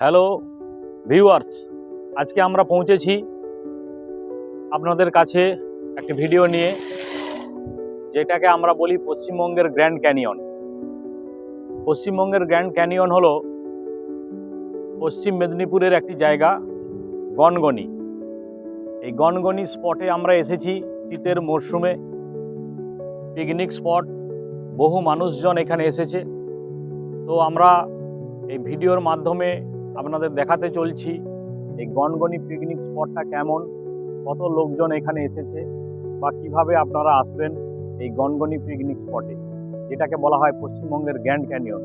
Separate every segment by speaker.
Speaker 1: Hello viewers আজকে আমরা পৌঁছেছি আপনাদের কাছে একটি ভিডিও নিয়ে, যেটাকে আমরা বলি পশ্চিমবঙ্গের গ্র্যান্ড ক্যানিয়ন পশ্চিমবঙ্গের গ্র্যান্ড ক্যানিয়ন হলো পশ্চিম মেদিনীপুরের একটি জায়গা, গনগনি। এই গনগনি স্পটে আমরা এসেছি শীতের মরশুমে। পিকনিক স্পট বহু মানুষজন এখানে এসেছে। তো আমরা এই ভিডিওর মাধ্যমে আপনাদের দেখাতে চলছি এই গনগনি পিকনিক স্পটটা কেমন, কত লোকজন এখানে এসেছে বা কীভাবে আপনারা আসবেন এই গনগনি পিকনিক স্পটে যেটাকে বলা হয় পশ্চিমবঙ্গের গ্র্যান্ড ক্যানিয়ন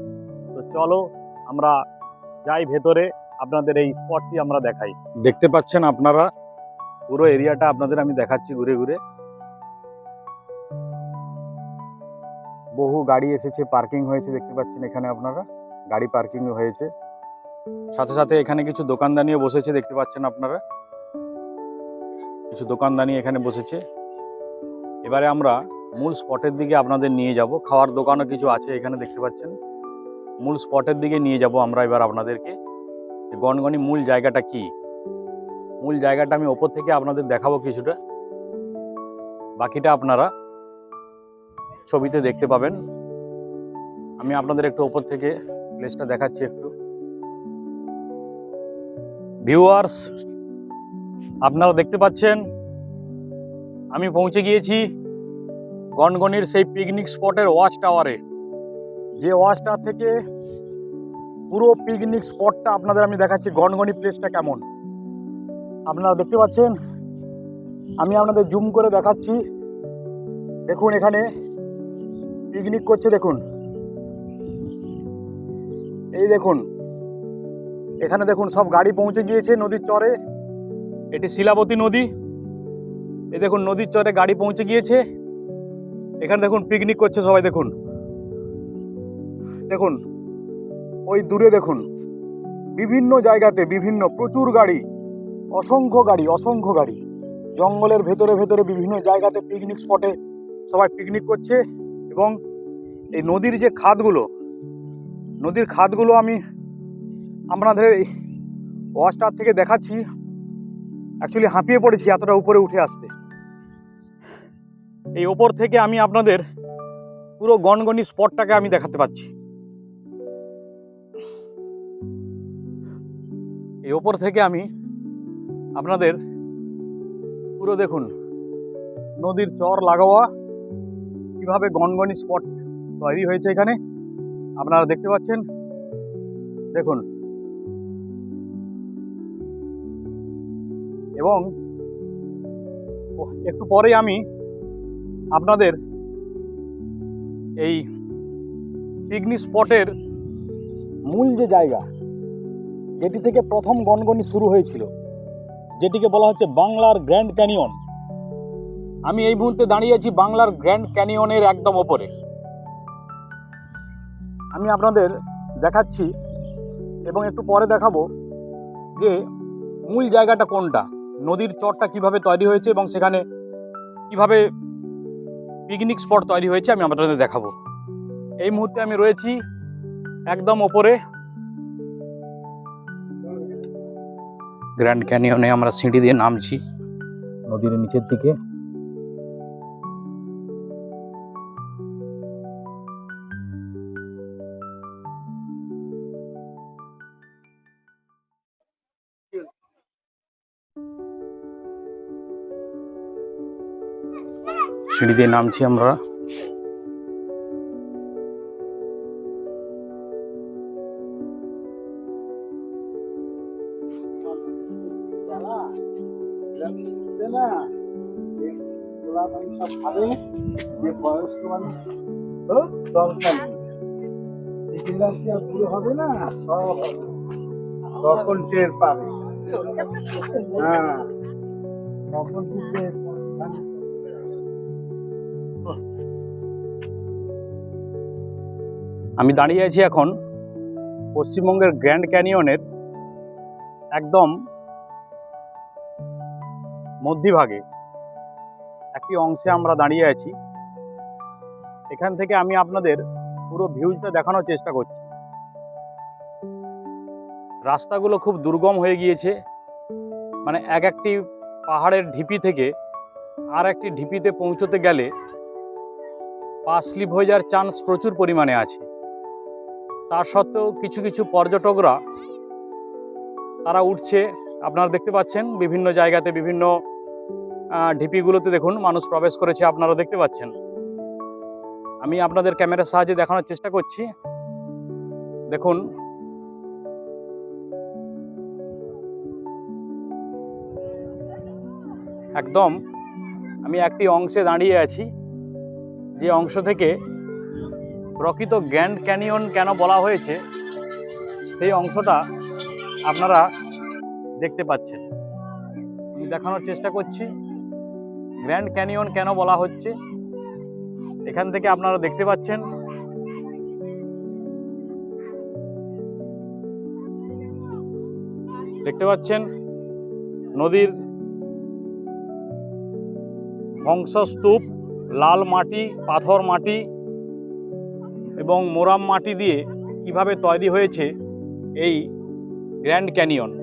Speaker 1: তো চলো আমরা যাই ভেতরে, আপনাদের এই স্পটটি আমরা দেখাই। দেখতে পাচ্ছেন আপনারা, পুরো এরিয়াটা আপনাদের আমি দেখাচ্ছি ঘুরে ঘুরে। বহু গাড়ি এসেছে পার্কিং হয়েছে, দেখতে পাচ্ছেন এখানে আপনারা, গাড়ি পার্কিং হয়েছে। সাথে সাথে এখানে কিছু দোকানদানিও বসেছে, দেখতে পাচ্ছেন আপনারা? কিছু দোকানদানি এখানে বসেছে। এবারে আমরা মূল স্পটের দিকে আপনাদের নিয়ে যাব। খাওয়ার দোকানও কিছু আছে এখানে, দেখতে পাচ্ছেন? মূল স্পটের দিকে নিয়ে যাব আমরা এবার আপনাদেরকে। গনগনি মূল জায়গাটা কি? মূল জায়গাটা আমি ওপর থেকে আপনাদের দেখাবো কিছুটা। বাকিটা আপনারা ছবিতে দেখতে পাবেন। আমি আপনাদের একটু ওপর থেকে প্লেসটা দেখাচ্ছি একটু। ভিউয়ার্স আপনারা দেখতে পাচ্ছেন, আমি পৌঁছে গিয়েছি গনগনির সেই পিকনিক স্পটের ওয়াচ টাওয়ারে যে ওয়াচ টাওয়ার থেকে পুরো পিকনিক স্পটটা আপনাদের আমি দেখাচ্ছি গনগনি প্লেসটা কেমন। আপনারা দেখতে পাচ্ছেন, আমি আপনাদের জুম করে দেখাচ্ছি। দেখুন এখানে পিকনিক করছে, দেখুন। এই দেখুন এখানে দেখুন সব গাড়ি পৌঁছে গিয়েছে নদীর চরে। এটি শিলাবতী নদী। এ দেখুন নদীর চরে গাড়ি পৌঁছে গিয়েছে। এখানে দেখুন পিকনিক করছে সবাই, দেখুন। দেখুন, ওই দূরে দেখুন, বিভিন্ন জায়গাতে বিভিন্ন, প্রচুর গাড়ি, অসংখ্য গাড়ি অসংখ্য গাড়ি। জঙ্গলের ভেতরে ভেতরে বিভিন্ন জায়গাতে পিকনিক স্পটে সবাই পিকনিক করছে এবং এই নদীর যে খাদগুলো, নদীর খাদগুলো আমি আপনাদের এই ওয়াচটার থেকে দেখাচ্ছি। অ্যাকচুয়ালি হাঁপিয়ে পড়েছি এতটা উপরে উঠে আসতে। এই ওপর থেকে আমি আপনাদের পুরো গনগনি স্পটটাকে আমি দেখাতে পাচ্ছি এই ওপর থেকে আমি আপনাদের পুরো দেখুন, নদীর চর লাগোয়া, কীভাবে গনগনি স্পট তৈরি হয়েছে এখানে। আপনারা দেখতে পাচ্ছেন। দেখুন এবং একটু পরেই আমি আপনাদের এই পিকনিক স্পটের মূল যে জায়গা, যেটি থেকে প্রথম গনগনি শুরু হয়েছিল, যেটিকে বলা হচ্ছে বাংলার গ্র্যান্ড ক্যানিয়ন আমি এই মুহূর্তে দাঁড়িয়ে আছি বাংলার গ্র্যান্ড ক্যানিয়নের একদম ওপরে। আমি আপনাদের দেখাচ্ছি এবং একটু পরে দেখাবো যে মূল জায়গাটা কোনটা। নদীর চরটা কীভাবে তৈরি হয়েছে এবং সেখানে কীভাবে পিকনিক স্পট তৈরি হয়েছে আমি আপনাদের দেখাবো। এই মুহূর্তে আমি রয়েছি একদম ওপরে। গ্র্যান্ড ক্যানিয়নে আমরা সিঁড়ি দিয়ে নামছি। নদীর নিচের দিকে। সিঁড়ি দিয়ে নামছি আমরা
Speaker 2: হবে না। তখন টের পাবে হ্যাঁ তখন?
Speaker 1: আমি দাঁড়িয়ে আছি এখন পশ্চিমবঙ্গের গ্র্যান্ড ক্যানিয়নের একদম মধ্যভাগে। একটি অংশে আমরা দাঁড়িয়ে আছি। এখান থেকে আমি আপনাদের পুরো ভিউজটা দেখানোর চেষ্টা করছি। রাস্তাগুলো খুব দুর্গম হয়ে গিয়েছে। মানে এক একটি পাহাড়ের ঢিপি থেকে আর একটি ঢিপিতে পৌঁছতে গেলে পা স্লিপ হয়ে যাওয়ার চান্স প্রচুর পরিমাণে আছে। তার সত্ত্বেও কিছু কিছু পর্যটকরা তারা উঠছে। আপনারা দেখতে পাচ্ছেন বিভিন্ন জায়গাতে, বিভিন্ন ঢিপিগুলোতে দেখুন, মানুষ প্রবেশ করেছে, আপনারা দেখতে পাচ্ছেন। আমি আপনাদের ক্যামেরার সাহায্যে দেখানোর চেষ্টা করছি। দেখুন। একদম, আমি একটি অংশে দাঁড়িয়ে আছি। যে অংশ থেকে প্রকৃত গ্র্যান্ড ক্যানিয়ন কেন বলা হয়েছে, সেই অংশটা আপনারা দেখতে পাচ্ছেন। আমি দেখানোর চেষ্টা করছি, গ্র্যান্ড ক্যানিয়ন কেন বলা হচ্ছে? এখান থেকে আপনারা দেখতে পাচ্ছেন। দেখতে পাচ্ছেন, নদীর ধ্বংসস্তূপ লাল মাটি পাথর মাটি এবং মোরাম মাটি দিয়ে কীভাবে তৈরি হয়েছে এই গ্র্যান্ড ক্যানিয়ন।